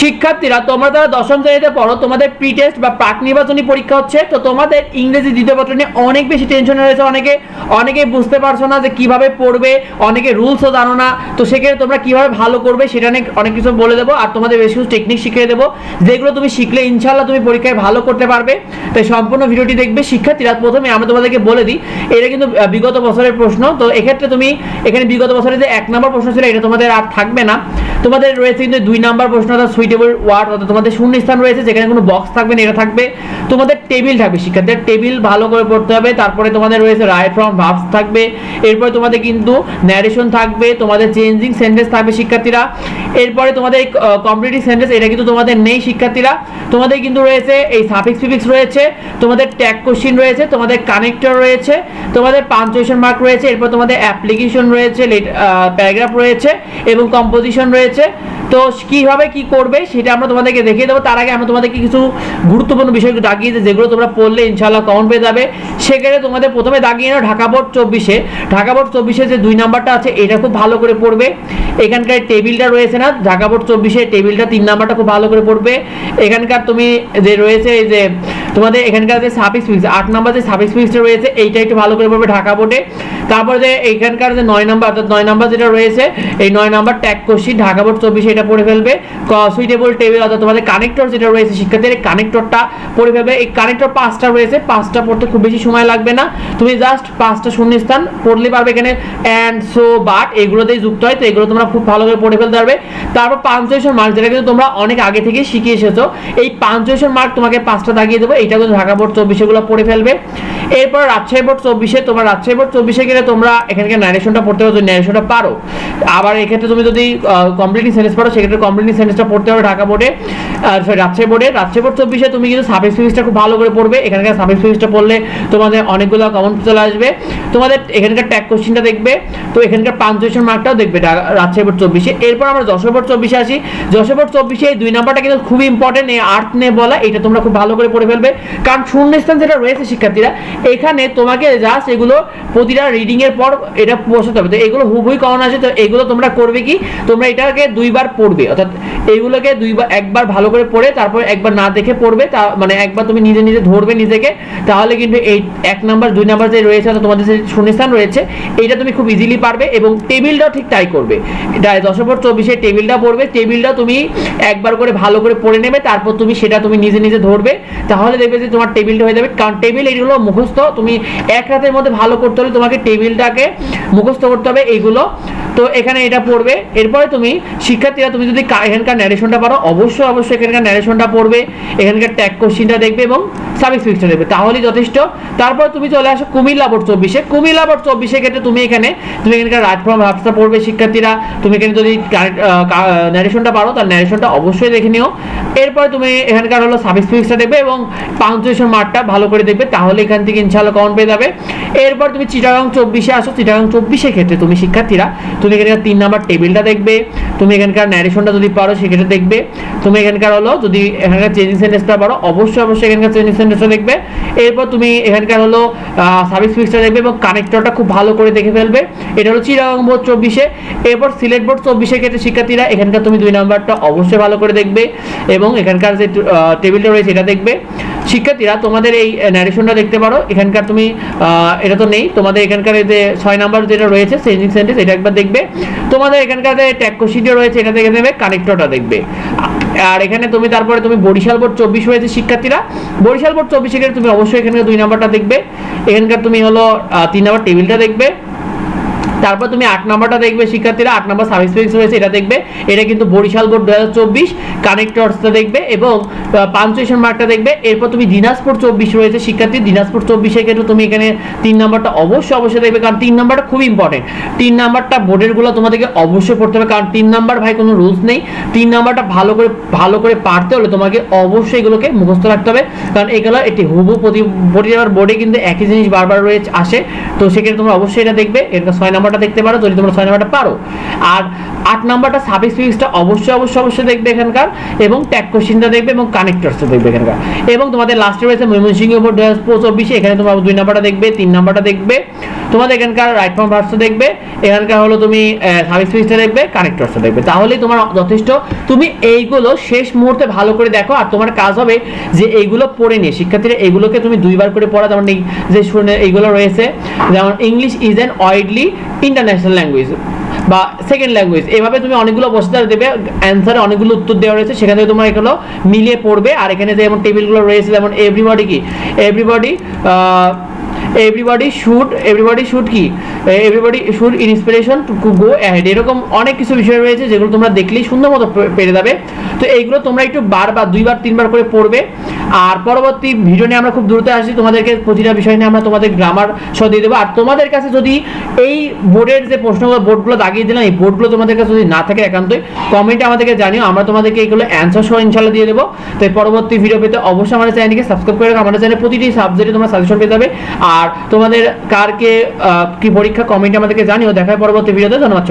শিক্ষার্থীরা, তোমরা যারা দশম শ্রেণীতে পড়ো, তোমাদের প্রি টেস্ট বা প্রাক নির্বাচনী পরীক্ষা হচ্ছে, তো তোমাদের ইংরেজি দ্বিতীয় পত্র নিয়ে অনেক বেশি টেনশন রয়েছে অনেকে। অনেকে বুঝতে পারছ না যে কীভাবে পড়বে, অনেকে রুলসও জানো না। তো সেক্ষেত্রে তোমরা কীভাবে ভালো করবে সেটা নিয়ে অনেক কিছু বলে দেবো, আর তোমাদের বেশ কিছু টেকনিক শিখিয়ে দেবো। যেগুলো তুমি শিখলে ইনশাল্লাহ তুমি পরীক্ষায় ভালো করতে পারবে। তাই সম্পূর্ণ ভিডিওটি দেখবে। শিক্ষার্থীরা, প্রথমে আমরা তোমাদেরকে বলে দিই, এটা কিন্তু বিগত বছরের প্রশ্ন। তো এক্ষেত্রে তুমি এখানে বিগত বছরের যে এক নম্বর প্রশ্ন ছিল, এটা তোমাদের আর থাকবে না। তোমাদের রয়েছে কিন্তু দুই নাম্বার প্রশ্ন সুইটেবল ওয়ার্ড অর্থাৎ তোমাদের শূন্যস্থান রয়েছে, যেখানে কোনো বক্স থাকবে এটা থাকবে। তোমাদের টেবিল থাকবে, শিক্ষার্থীদের টেবিল ভালো করে পড়তে হবে, তারপরে তোমাদের রয়েছে রাইট ফ্রম ভার্বস থাকবে, এরপরে তোমাদের কিন্তু ন্যারেশন থাকবে, তোমাদের চেঞ্জিং সেন্টেন্স থাকবে শিক্ষার্থীরা, এরপরে তোমাদের কমপ্লিটিভ সেন্টেন্স এটা কিন্তু তোমাদের নেই শিক্ষার্থীরা, তোমাদের কিন্তু রয়েছে এই সাফিক্স ফিফিক্স রয়েছে, তোমাদের ট্যাগ কোশ্চিন রয়েছে, তোমাদের কানেক্টর রয়েছে, তোমাদের পাঞ্চুয়েশন মার্ক রয়েছে, এরপর তোমাদের অ্যাপ্লিকেশন রয়েছে প্যারাগ্রাফ রয়েছে এবং কম্পোজিশন রয়েছে তো কীভাবে কি করবে সেটা আমরা তোমাদেরকে দেখিয়ে দেবো। তার আগে আমরা তোমাদেরকে কিছু গুরুত্বপূর্ণ বিষয় দাগিয়ে যেগুলো তোমরা পড়লে ইনশাল্লাহ কমন পেয়ে যাবে। সেক্ষেত্রে তোমাদের প্রথমে দাগিয়ে নাও ঢাকা বোর্ড চব্বিশে। ঢাকা বোর্ড চব্বিশে যে দুই নাম্বারটা আছে, এটা খুব ভালো করে পড়বে। এখানকার টেবিলটা রয়েছে না, ঢাকা বোর্ড চব্বিশে টেবিলটা তিন নাম্বারটা খুব ভালো করে পড়বে। এখানকার তুমি যে রয়েছে এই যে তোমাদের এখানকার যে সাফিক্স ফিক্স আট নাম্বার যে সাফিক্স ফিক্সটা রয়েছে, এইটা একটু ভালো করে পড়বে ঢাকা বোর্ডে। তারপর যে এখানকার যে নয় নাম্বার, অর্থাৎ নয় নাম্বার যেটা রয়েছে, এই নয় number tag question Dhaka board চব্বিশে এটা পড়ে ফেলবে। সুইটেবল টেবিল অর্থাৎ তোমাদের কানেক্টর যেটা রয়েছে, শিক্ষার্থীদের কানেক্টরটা পড়ে ফেলবে। এই কানেক্টর পাঁচটা রয়েছে, পাঁচটা পড়তে খুব বেশি সময় লাগবে না। তুমি জাস্ট পাঁচটা শূন্যস্থান পড়লে পারবে এখানে অ্যান্ড সো বাট এগুলোতেই যুক্ত হয়, তো এগুলো তোমরা খুব ভালো করে পড়ে ফেলতে পারবে। তারপর পাঞ্চুয়েশন মার্ক যেটা কিন্তু তোমরা অনেক আগে থেকে শিখে এসেছ, এই পাঞ্চুয়েশন মার্ক তোমাকে পাঁচটা দাগিয়ে দেবো। এটা কিন্তু ঢাকা বোর্ড চব্বিশে গুলো পড়ে ফেলবে। এরপর রাজশাহী বোর্ড চব্বিশে তোমার রাজশাহী বোর্ড চব্বিশে গেলে তোমরা এখানকার ন্যারেশনটা পড়তে পারো ন্যারেশনটা পারো। আবার এক্ষেত্রে তুমি যদি কমপ্লিটিং সেন্টেন্স পারো সেক্ষেত্রে কমপ্লিটিং সেন্টেন্সটা পড়তে হবে ঢাকা বোর্ডে sorry, রাজশাহী বোর্ডে। রাজশাহী বোর্ড চব্বিশে তুমি কিন্তু সাবজেক্ট ফিজিক্সটা খুব ভালো করে পড়বে। এখানকার সাবজেক্ট ফিজিক্সটা পড়লে তোমাদের অনেকগুলো কমন চলে আসবে। তোমাদের এখানকার ট্যাগ কোশ্চিনটা দেখবে। তো এখানকার পাঞ্চুয়েশন মার্কটাও দেখবে রাজশাহী বোর্ড চব্বিশে। এরপর আমরা যশোর বোর্ড চব্বিশে আসি। যশোর বোর্ড চব্বিশে এই দুই নাম্বারটা কিন্তু খুবই ইম্পর্টেন্ট এই আর্ট নিয়ে বলা এটা তোমরা খুব ভালো করে পড়ে ফেলবে। কারণ শূন্যস্থান যেটা রয়েছে শিক্ষার্থীরা, এখানে তোমাকে জাস্ট এগুলো প্রতিটা রিডিং এর পর এটা বসাতে হবে। তো এগুলো হুবই কমন আছে, তো এগুলো তোমরা করবে কি? তোমরা এটাকে দুইবার পড়বে, অর্থাৎ এইগুলোকে দুইবার, একবার ভালো করে পড়ে, তারপর একবার না দেখে পড়বে, তা মানে একবার তুমি নিজে নিজে ধরবে নিজেকে, তাহলে কিন্তু এই এক নাম্বার দুই নাম্বার যে রয়েছে তোমাদের যে শূন্যস্থান রয়েছে, এইটা তুমি খুব ইজিলি পারবে এবং টেবিলটাও ঠিক তাই করবে। এটা দশমবার চব্বিশে টেবিলটা পড়বে টেবিলটা তুমি একবার করে ভালো করে পড়ে নেবে, তারপর তুমি সেটা তুমি নিজে নিজে ধরবে, তাহলে দেখবে যে তোমার টেবিলটা হয়ে যাবে। কারণ টেবিল এগুলো মুখস্থ, তুমি এক রাতের মধ্যে ভালো করতে হলে তোমাকে টেবিলটাকে মুখস্থ করতে হবে এইগুলো। তো এখানে এটা পড়বে। এরপরে তুমি শিক্ষার্থীরা, তুমি যদি এখানকার ন্যারেশনটা পারো, অবশ্যই অবশ্যই এখানকার ন্যারেশনটা পড়বে। এখানকার ট্যাগ কোশ্চিনটা দেখবে এবং সার্ভিস ফিক্সটা দেখবে। তাহলেই যথেষ্ট। তারপর তুমি চলে আসো কুমিল্লা বোর্ড চব্বিশে। কুমিল্লা বোর্ড চব্বিশে ক্ষেত্রে তুমি এখানে, তুমি এখানকার রাজফর্ম ভাবসটা পড়বে শিক্ষার্থীরা। তুমি এখানে যদি ন্যারেশনটা পারো, তার ন্যারেশনটা অবশ্যই দেখে নিও। এরপর তুমি এখানকার হলো সার্ভিস ফিক্সটা দেখবে এবং পাঞ্চুয়েশন মার্কটা ভালো করে দেখবে, তাহলে এখান থেকে ইনশাল্লাহ কমন পেয়ে যাবে। এরপর তুমি চিটাগাং চব্বিশে আসো, চিটাগাং চব্বিশের ক্ষেত্রে তুমি শিক্ষার্থীরা, তুমি এখানকার তিন নাম্বার টেবিলটা দেখবে, তুমি এখানকার ন্যারেশনটা যদি পারো সেক্ষেত্রে দেখবে, তুমি এখানকার হলো যদি এখানকার চেঞ্জিং সেন্টেন্সটা পারো, অবশ্যই অবশ্যই এখানকার চেঞ্জিং সেন্টেন্সটা দেখবে। এরপর তুমি এখানকার হলো সার্ভিস ফিক্সটা দেখবে এবং কানেক্টরটা খুব ভালো করে দেখে ফেলবে। এটা হলো চিটাগাং বোর্ড চব্বিশে। এরপর সিলেট বোর্ড চব্বিশে ক্ষেত্রে শিক্ষার্থীরা, এখানকার তুমি দুই নাম্বারটা অবশ্যই ভালো করে দেখবে এবং এখানকার যে টেবিলটা রয়েছে, এটা দেখবে। শিক্ষার্থীরা, তোমাদের এই ন্যারেশনটা দেখতে পারো। এখানকার তুমি এটা তো নেই। তোমাদের এখানকার যে ছয় নাম্বার যেটা রয়েছে চেঞ্জিং সেন্টেন্স এটা একবার দেখবে। তোমাদের এখানকার যে ট্যাগ কোশ্চিনটা রয়েছে, এটা দেখে নেবে কানেক্টরটা দেখবে। আর এখানে তুমি, তারপরে তুমি বরিশাল বোর্ড চব্বিশ হয়েছে শিক্ষার্থীরা। বরিশাল বোর্ড চব্বিশে তুমি অবশ্যই এখানকার দুই নাম্বারটা দেখবে। এখানকার তুমি হলো তিন নাম্বার টেবিলটা দেখবে। তারপর তুমি আট নাম্বারটা দেখবে, শিক্ষার্থীরা আট নাম্বার সার্ভিস ফিক্স রয়েছে, এটা দেখবে। এটা কিন্তু বরিশাল বোর্ড দু হাজার চব্বিশ কানেক্টরসটা দেখবে এবং পাঞ্চুয়েশন মার্কটা দেখবে। এরপর তুমি দিনাজপুর চব্বিশ রয়েছে, শিক্ষার্থী দিনাজপুর চব্বিশে ক্ষেত্রে তুমি এখানে তিন নাম্বারটা অবশ্যই অবশ্যই দেখবে, কারণ তিন নাম্বারটা খুব ইম্পর্টেন্ট তিন নাম্বারটা বোর্ডেরগুলো তোমাদেরকে অবশ্যই পড়তে হবে, কারণ তিন নাম্বার ভাই কোনো রুলস নেই। তিন নাম্বারটা ভালো করে ভালো করে পারতে হলে তোমাকে অবশ্যই এগুলোকে মুখস্থ রাখতে হবে। কারণ এগুলো এটি হুবু প্রতি বোর্ডে কিন্তু একই জিনিস বারবার রয়েছে, আসে। তো সেক্ষেত্রে তোমরা অবশ্যই এটা দেখবে, এটা ছয় নাম্বারটা দেখতে পারো, যদি তোমরা ছয় নাম্বারটা পারো। আর আট নাম্বারটা সার্ভিস ফিক্সটা অবশ্যই অবশ্যই অবশ্যই দেখবে এখানকার, এবং ট্যাগ কোশ্চিনটা দেখবে, এবং কানেক্টরসটা দেখবে এখানকার। এবং তোমাদের লাস্টে রয়েছে ময়মনসিংহ বোর্ড দু হাজার চব্বিশে এখানে তোমরা দুই নাম্বারটা দেখবে, তিন নাম্বারটা দেখবে। তোমাদের এখানকার রাইট ফর্ম ভার্সটা দেখবে, এখানকার হলো তুমি সার্ভিস ফিসটা দেখবে, কানেক্টরসটা দেখবে। তাহলেই তোমার যথেষ্ট। তুমি এইগুলো শেষ মুহূর্তে ভালো করে দেখো, আর তোমার কাজ হবে যে এইগুলো পড়ে নিয়ে। শিক্ষার্থীরা এগুলোকে তুমি দুইবার করে পড়া, যেমন যে শুনে এইগুলো রয়েছে, যেমন English is an widely international language বা সেকেন্ড ল্যাঙ্গুয়েজ এভাবে তুমি অনেকগুলো বসতে দেবে অ্যান্সারে অনেকগুলো উত্তর দেওয়া রয়েছে, সেখান থেকে তোমরা এগুলো মিলিয়ে পড়বে, আর এখানে যেমন টেবিলগুলো রয়েছে, যেমন এভরিবডি কি? Everybody everybody should everybody should কি? Everybody should inspiration to go ahead এরকম অনেক কিছু বিষয় রয়েছে, যেগুলো তোমরা দেখলেই সুন্দর মতো পেরে যাবে। তো এইগুলো তোমরা একটু বারবার, দুইবার, তিনবার করে পড়বে। আর পরবর্তী ভিডিও নিয়ে আমরা খুব দ্রুত আসি তোমাদেরকে প্রতিটা বিষয় নিয়ে আমরা তোমাদের গ্রামার সহ দিয়ে দেবো। আর তোমাদের কাছে যদি এই বোর্ডের যে প্রশ্নগুলো বোর্ডগুলো দাগিয়ে দিলাম, এই বোর্ডগুলো তোমাদের কাছে যদি না থাকে একান্তই কমেন্টে আমাদেরকে জানিও। আমরা তোমাদেরকে এইগুলো অ্যান্সার সহ ইনশাল্লাহ দিয়ে দেবো। তো পরবর্তী ভিডিও পেতে অবশ্যই আমাদের চ্যানেলকে সাবস্ক্রাইব করে রাখো। আমাদের চ্যানেলে প্রতিটি সাবজেক্টে তোমরা সাজেশন পেতে যাবে। আর তোমাদের কারকে কি পরীক্ষা কমেন্টে আমাদেরকে জানিও। দেখায় পরবর্তী ভিডিওতে ধন্যবাদ